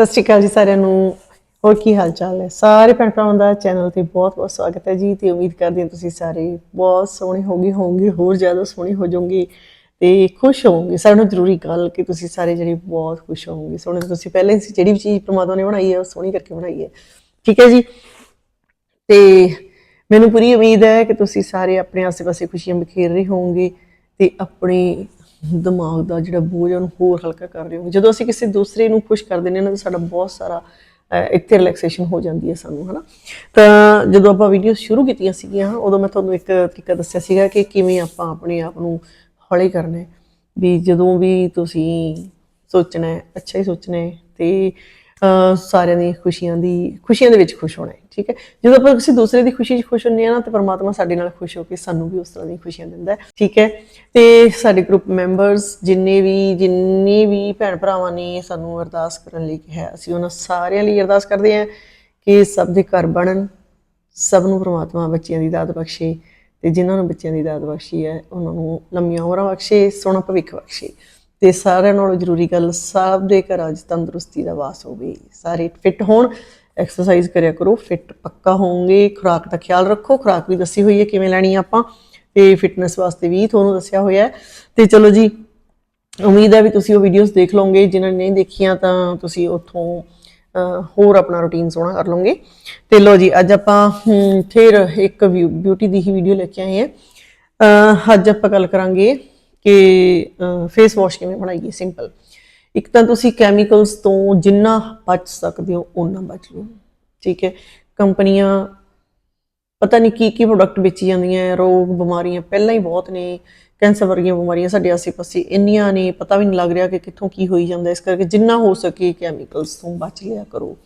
ਸਤਿ ਸ਼੍ਰੀ ਅਕਾਲ ਜੀ ਸਾਰਿਆਂ ਨੂੰ। ਹੋਰ ਕੀ ਹਾਲ ਚਾਲ ਹੈ ਸਾਰੇ ਭੈਣ ਭਰਾਵਾਂ ਦਾ ਚੈਨਲ ਤੇ ਬਹੁਤ ਬਹੁਤ ਸਵਾਗਤ ਹੈ ਜੀ ਤੇ ਉਮੀਦ ਕਰਦੀ ਹਾਂ ਤੁਸੀਂ ਸਾਰੇ ਬਹੁਤ ਸੋਹਣੇ ਹੋਗੇ ਹੋਵੋਗੇ, ਹੋਰ ਜ਼ਿਆਦਾ ਸੋਹਣੇ ਹੋ ਜਾਓਗੇ ਤੇ ਖੁਸ਼ ਹੋਵੋਗੇ। ਸਾਰਿਆਂ ਨੂੰ ਜ਼ਰੂਰੀ ਗੱਲ ਕਿ ਤੁਸੀਂ ਸਾਰੇ ਜਿਹੜੇ ਬਹੁਤ ਖੁਸ਼ ਹੋਵੋਗੇ। ਸੋਹਣੇ ਤੁਸੀਂ ਪਹਿਲਾਂ ਹੀ ਜਿਹੜੀ ਵੀ ਚੀਜ਼ ਪ੍ਰਮਾਤਮਾ ਨੇ ਬਣਾਈ ਹੈ, ਉਹ ਸੋਹਣੀ ਕਰਕੇ ਬਣਾਈ ਹੈ। ਠੀਕ ਹੈ ਜੀ? ਤੇ ਮੈਨੂੰ ਪੂਰੀ ਉਮੀਦ ਹੈ ਕਿ ਤੁਸੀਂ ਸਾਰੇ ਆਪਣੇ ਆਸ-ਪਾਸੇ ਖੁਸ਼ੀਆਂ ਬਖੇਰ ਰਹੇ ਹੋਵੋਗੇ ਤੇ ਆਪਣੇ ਦਿਮਾਗ ਦਾ ਜਿਹੜਾ ਬੋਝ ਆ ਉਹਨੂੰ ਹੋਰ ਹਲਕਾ ਕਰ ਰਹੇ ਹੋ। ਜਦੋਂ ਅਸੀਂ ਕਿਸੇ ਦੂਸਰੇ ਨੂੰ ਖੁਸ਼ ਕਰ ਦਿੰਦੇ ਹਾਂ ਨਾ ਤਾਂ ਸਾਡਾ ਬਹੁਤ ਸਾਰਾ ਅਹ, ਇੱਥੇ ਰਿਲੈਕਸੇਸ਼ਨ ਹੋ ਜਾਂਦੀ ਹੈ ਸਾਨੂੰ ਹਨਾ? ਤਾਂ ਜਦੋਂ ਆਪਾਂ ਵੀਡੀਓ ਸ਼ੁਰੂ ਕੀਤੀਆਂ ਸੀਗੀਆਂ ਉਦੋਂ ਮੈਂ ਤੁਹਾਨੂੰ ਇੱਕ ਤਰੀਕਾ ਦੱਸਿਆ ਸੀਗਾ ਕਿ ਕਿਵੇਂ ਆਪਾਂ ਆਪਣੇ ਆਪ ਨੂੰ ਹੌਲੀ ਕਰਨਾ ਵੀ ਜਦੋਂ ਵੀ ਤੁਸੀਂ ਸੋਚਣਾ ਅੱਛਾ ਹੀ ਸੋਚਣਾ ਹੈ ਤੇ ਸਾਰਿਆਂ ਦੀ ਖੁਸ਼ੀਆਂ ਦੀ, ਖੁਸ਼ੀਆਂ ਦੇ ਵਿੱਚ ਖੁਸ਼ ਹੋਣਾ ਹੈ, ਠੀਕ ਹੈ? ਜਦੋਂ ਆਪਾਂ ਕਿਸੇ ਦੂਸਰੇ ਦੀ ਖੁਸ਼ੀ 'ਚ ਖੁਸ਼ ਹੁੰਦੇ ਆ ਨਾ, ਤੇ ਪਰਮਾਤਮਾ ਸਾਡੇ ਨਾਲ ਖੁਸ਼ ਹੋ ਕੇ ਸਾਨੂੰ ਵੀ ਉਸ ਤਰ੍ਹਾਂ ਦੀਆਂ ਖੁਸ਼ੀਆਂ ਦਿੰਦਾ ਹੈ, ਠੀਕ ਹੈ? ਤੇ ਸਾਡੇ ਗਰੁੱਪ ਮੈਂਬਰਸ ਜਿੰਨੇ ਵੀ ਜਿੰਨੇ ਵੀ ਭੈਣ ਭਰਾਵਾਂ ਨੇ ਸਾਨੂੰ ਅਰਦਾਸ ਕਰਨ ਲਈ ਕਿਹਾ ਅਸੀਂ ਉਹਨਾਂ ਸਾਰਿਆਂ ਲਈ ਅਰਦਾਸ ਕਰਦੇ ਹਾਂ ਕਿ ਸਭ ਦੇ ਘਰ ਬਣਨ, ਸਭ ਨੂੰ ਪਰਮਾਤਮਾ ਬੱਚਿਆਂ ਦੀ ਦਾਤ ਬਖਸ਼ੇ ਤੇ ਜਿਨ੍ਹਾਂ ਨੂੰ ਬੱਚਿਆਂ ਦੀ ਦਾਤ ਬਖਸ਼ੀ ਹੈ, ਉਹਨਾਂ ਨੂੰ ਲੰਮੀਆਂ ਉਮਰਾਂ ਬਖਸ਼ੇ, ਸੋਹਣਾ ਭਵਿੱਖ ਬਖਸ਼ੇ। ਤੇ ਸਾਰਿਆਂ ਨਾਲੋਂ ਜ਼ਰੂਰੀ ਗੱਲ, ਸਭ ਦੇ ਘਰਾਂ 'ਚ ਤੰਦਰੁਸਤੀ ਦਾ ਵਾਸ ਹੋਵੇ। ਸਾਰੇ ਫਿੱਟ ਹੋਣ ਐਕਸਰਸਾਈਜ਼ ਕਰਿਆ ਕਰੋ ਫਿੱਟ ਪੱਕਾ ਹੋਵੋਗੇ ਖੁਰਾਕ ਦਾ ਖਿਆਲ ਰੱਖੋ, ਖੁਰਾਕ ਵੀ ਦੱਸੀ ਹੋਈ ਹੈ ਕਿਵੇਂ ਲੈਣੀ ਆ ਆਪਾਂ। ਤੇ ਫਿਟਨੈਸ ਵਾਸਤੇ ਵੀ ਤੁਹਾਨੂੰ ਦੱਸਿਆ ਹੋਇਆ ਹੈ। ਤੇ ਚਲੋ ਜੀ, ਉਮੀਦ ਹੈ ਵੀ ਤੁਸੀਂ ਉਹ ਵੀਡੀਓਜ਼ ਦੇਖ ਲਓਗੇ। ਜਿਨ੍ਹਾਂ ਨੇ ਨਹੀਂ ਦੇਖੀਆਂ ਤਾਂ ਤੁਸੀਂ ਉੱਥੋਂ ਹੋਰ ਆਪਣਾ ਰੁਟੀਨ ਸੋਹਣਾ ਕਰ ਲਓਗੇ। ਤੇ ਲੋ ਜੀ, ਅੱਜ ਆਪਾਂ ਫਿਰ ਇੱਕ ਬਿਊਟੀ ਦੀ ਹੀ ਵੀਡੀਓ ਲੈ ਕੇ ਆਏ ਹਾਂ। ਅੱਜ ਆਪਾਂ ਗੱਲ ਕਰਾਂਗੇ ਕਿ ਫੇਸ ਵਾਸ਼ ਕਿਵੇਂ ਬਣਾਈਏ ਸਿੰਪਲ ਇੱਕ ਤਾਂ ਤੁਸੀਂ ਕੈਮੀਕਲਸ ਤੋਂ ਜਿੰਨਾ ਬਚ ਸਕਦੇ ਹੋ ਉਹਨਾਂ ਬਚ ਲਓ। ਠੀਕ ਹੈ? ਕੰਪਨੀਆਂ ਪਤਾ ਨਹੀਂ ਕੀ ਕੀ ਪ੍ਰੋਡਕਟ ਵੇਚੀ ਜਾਂਦੀਆਂ ਰੋਗ ਬਿਮਾਰੀਆਂ ਪਹਿਲਾਂ ਹੀ ਬਹੁਤ ਨੇ, ਕੈਂਸਰ ਵਰਗੀਆਂ ਬਿਮਾਰੀਆਂ ਸਾਡੇ ਆਸੇ-ਪਾਸੇ ਇੰਨੀਆਂ ਨੇ, ਪਤਾ ਵੀ ਨਹੀਂ ਲੱਗ ਰਿਹਾ ਕਿ ਕਿੱਥੋਂ ਕੀ ਹੋਈ ਜਾਂਦਾ ਇਸ ਕਰਕੇ ਜਿੰਨਾ ਹੋ ਸਕੇ ਕੈਮੀਕਲਸ ਤੋਂ ਬਚ ਲਿਆ ਕਰੋ।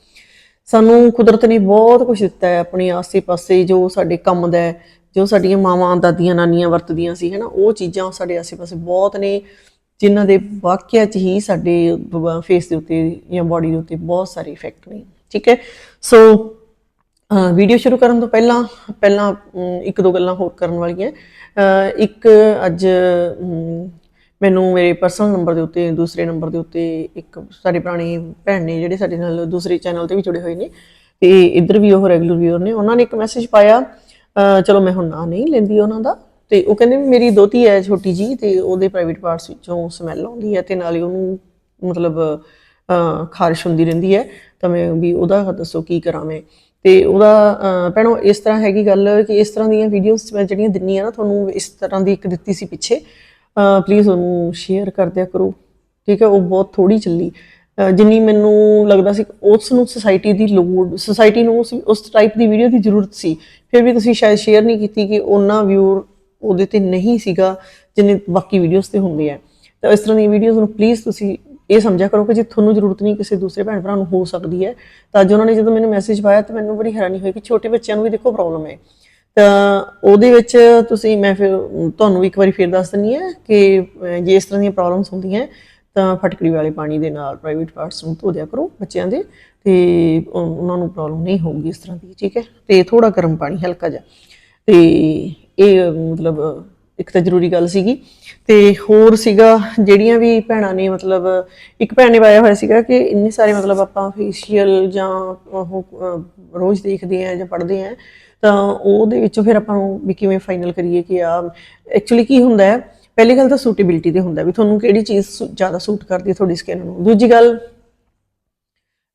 ਸਾਨੂੰ ਕੁਦਰਤ ਨੇ ਬਹੁਤ ਕੁਝ ਦਿੱਤਾ ਹੈ ਆਪਣੇ ਆਸੇ-ਪਾਸੇ ਜੋ ਸਾਡੇ ਕੰਮ ਦਾ ਜੋ ਸਾਡੀਆਂ ਮਾਵਾਂ, ਦਾਦੀਆਂ, ਨਾਨੀਆਂ ਵਰਤਦੀਆਂ ਸੀ, ਹੈਨਾ, ਉਹ ਚੀਜ਼ਾਂ ਸਾਡੇ ਆਸੇ-ਪਾਸੇ ਬਹੁਤ ਨੇ, ਜਿਨ੍ਹਾਂ ਦੇ ਵਾਕਿਆ 'ਚ ਹੀ ਸਾਡੇ ਫੇਸ ਦੇ ਉੱਤੇ ਜਾਂ ਬਾਡੀ ਦੇ ਉੱਤੇ ਬਹੁਤ ਸਾਰੇ ਇਫੈਕਟ ਨੇ, ਠੀਕ ਹੈ? ਸੋ ਵੀਡੀਓ ਸ਼ੁਰੂ ਕਰਨ ਤੋਂ ਪਹਿਲਾਂ ਪਹਿਲਾਂ ਇੱਕ ਦੋ ਗੱਲਾਂ ਹੋਰ ਕਰਨ ਵਾਲੀਆਂ ਇੱਕ ਅੱਜ ਮੈਨੂੰ ਮੇਰੇ ਪਰਸਨਲ ਨੰਬਰ ਦੇ ਉੱਤੇ, ਦੂਸਰੇ ਨੰਬਰ ਦੇ ਉੱਤੇ ਇੱਕ ਸਾਡੇ ਪੁਰਾਣੇ ਭੈਣ ਨੇ ਜਿਹੜੇ ਸਾਡੇ ਨਾਲ ਦੂਸਰੇ ਚੈਨਲ ਤੇ ਵੀ ਜੁੜੇ ਹੋਏ ਨੇ, ਤੇ ਇੱਧਰ ਵੀ ਉਹ ਰੈਗੂਲਰ ਵੀਅਰ ਨੇ, ਉਹਨਾਂ ਨੇ ਇੱਕ ਮੈਸੇਜ ਪਾਇਆ ਚਲੋ ਮੈਂ ਹੁਣ ਨਾਂ ਨਹੀਂ ਲੈਂਦੀ ਉਹਨਾਂ ਦਾ ਤੇ ਉਹ ਕਹਿੰਦੇ ਮੇਰੀ ਦੋਤੀ ਹੈ ਛੋਟੀ ਜੀ ਤੇ ਉਹਦੇ ਪ੍ਰਾਈਵੇਟ ਪਾਰਟਸ ਵਿੱਚੋਂ ਸਮੈਲ ਆਉਂਦੀ ਹੈ ਤੇ ਨਾਲੇ ਉਹਨੂੰ ਮਤਲਬ ਅਹ, ਖਾਰਿਸ਼ ਹੁੰਦੀ ਰਹਿੰਦੀ ਹੈ ਤਾਂ ਮੈਂ ਵੀ ਉਹਦਾ ਦੱਸੋ ਕੀ ਕਰਾਂ ਮੈਂ। ਤੇ ਉਹਦਾ ਅਹ, ਭੈਣੋ ਇਸ ਤਰ੍ਹਾਂ ਹੈਗੀ ਗੱਲ ਕਿ ਇਸ ਤਰ੍ਹਾਂ ਦੀਆਂ ਵੀਡੀਓਜ਼ ਮੈਂ ਜਿਹੜੀਆਂ ਦਿੰਨੀ ਆ ਨਾ ਤੁਹਾਨੂੰ ਇਸ ਤਰ੍ਹਾਂ ਦੀ ਇੱਕ ਦਿੱਤੀ ਸੀ ਪਿੱਛੇ ਪਲੀਜ਼ ਉਹਨੂੰ ਸ਼ੇਅਰ ਕਰ ਦਿਆ ਕਰੋ। ਠੀਕ ਹੈ ਉਹ ਬਹੁਤ ਥੋੜੀ ਚੱਲੀ। ਜਿੰਨੀ ਮੈਨੂੰ ਲੱਗਦਾ ਸੀ ਉਸ ਨੂੰ ਸੁਸਾਇਟੀ ਦੀ ਲੋੜ ਸੁਸਾਇਟੀ ਨੂੰ ਉਸ- ਉਸ ਟਾਈਪ ਦੀ ਵੀਡੀਓ ਦੀ ਜ਼ਰੂਰਤ ਸੀ। ਫਿਰ ਵੀ ਤੁਸੀਂ ਸ਼ਾਇਦ ਸ਼ੇਅਰ ਨਹੀਂ ਕੀਤੀ ਕਿ ਉਹਨਾਂ ਵਿਊਰ ਉਹਦੇ ਤੇ ਨਹੀਂ ਸੀਗਾ, ਜਿੰਨੇ ਬਾਕੀ ਵੀਡੀਓਜ਼ ਤੇ ਹੁੰਦੇ ਆ। ਤਾਂ ਇਸ ਤਰ੍ਹਾਂ ਦੀਆਂ ਵੀਡੀਓਜ਼ ਨੂੰ ਪਲੀਜ਼ ਤੁਸੀਂ ਇਹ ਸਮਝਿਆ ਕਰੋ ਕਿ ਜੇ ਤੁਹਾਨੂੰ ਜ਼ਰੂਰਤ ਨਹੀਂ ਕਿਸੇ ਦੂਸਰੇ ਭੈਣ ਭਰਾ ਨੂੰ ਹੋ ਸਕਦੀ ਹੈ, ਤਾਂ ਅੱਜ ਉਹਨਾਂ ਨੇ ਜਦੋਂ ਮੈਨੂੰ ਮੈਸੇਜ ਪਾਇਆ ਤਾਂ ਮੈਨੂੰ ਬੜੀ ਹੈਰਾਨੀ ਹੋਈ ਕਿ ਛੋਟੇ ਬੱਚਿਆਂ ਨੂੰ ਵੀ ਦੇਖੋ ਪ੍ਰੋਬਲਮ ਹੈ। ਤਾਂ ਉਹਦੇ ਵਿੱਚ ਤੁਸੀਂ, ਮੈਂ ਫਿਰ ਤੁਹਾਨੂੰ ਇੱਕ ਵਾਰੀ ਫਿਰ ਦੱਸ ਦਿੰਨੀ ਹੈ ਕਿ ਜੇ ਇਸ ਤਰ੍ਹਾਂ ਦੀਆਂ ਪ੍ਰੋਬਲਮਸ ਹੁੰਦੀਆਂ ਤਾਂ ਫਟਕੜੀ ਵਾਲੇ ਪਾਣੀ ਦੇ ਨਾਲ ਪ੍ਰਾਈਵੇਟ ਪਾਰਟਸ ਨੂੰ ਧੋ ਦਿਆ ਕਰੋ ਬੱਚਿਆਂ ਦੇ ਤੇ ਉਹਨਾਂ ਨੂੰ ਪ੍ਰੋਬਲਮ ਨਹੀਂ ਹੋਊਗੀ ਇਸ ਤਰ੍ਹਾਂ ਦੀ, ਠੀਕ ਹੈ? ਤੇ ਥੋੜਾ ਗਰਮ ਪਾਣੀ ਹਲਕਾ ਜਿਹਾ। ਤੇ ਇਹ, ਮਤਲਬ, ਇੱਕ ਤਾਂ ਜ਼ਰੂਰੀ ਗੱਲ ਸੀਗੀ। ਤੇ ਹੋਰ ਸੀਗਾ, ਜਿਹੜੀਆਂ ਵੀ ਭੈਣਾਂ ਨੇ, ਮਤਲਬ, ਇੱਕ ਭੈਣ ਨੇ ਪਾਇਆ ਹੋਇਆ ਸੀਗਾ ਕਿ ਇੰਨੇ ਸਾਰੇ, ਮਤਲਬ, ਆਪਾਂ ਫੇਸ਼ੀਅਲ ਜਾਂ ਉਹ ਰੋਜ਼ ਦੇਖਦੇ ਆ ਜਾਂ ਪੜ੍ਹਦੇ ਆ ਤਾਂ ਉਹਦੇ ਵਿੱਚੋਂ ਫਿਰ ਆਪਾਂ ਨੂੰ ਵੀ ਕਿਵੇਂ ਫਾਈਨਲ ਕਰੀਏ ਕਿ ਆ ਐਕਚੁਅਲੀ ਕੀ ਹੁੰਦਾ ਹੈ ਪਹਿਲੀ ਗੱਲ ਤਾਂ ਸੂਟੇਬਿਲਟੀ ਤੇ ਹੁੰਦਾ ਵੀ ਤੁਹਾਨੂੰ ਕਿਹੜੀ ਚੀਜ਼ ਸੁ- ਜ਼ਿਆਦਾ ਸੂਟ ਕਰਦੀ ਹੈ ਤੁਹਾਡੀ ਸਕਿਨ ਨੂੰ। ਦੂਜੀ ਗੱਲ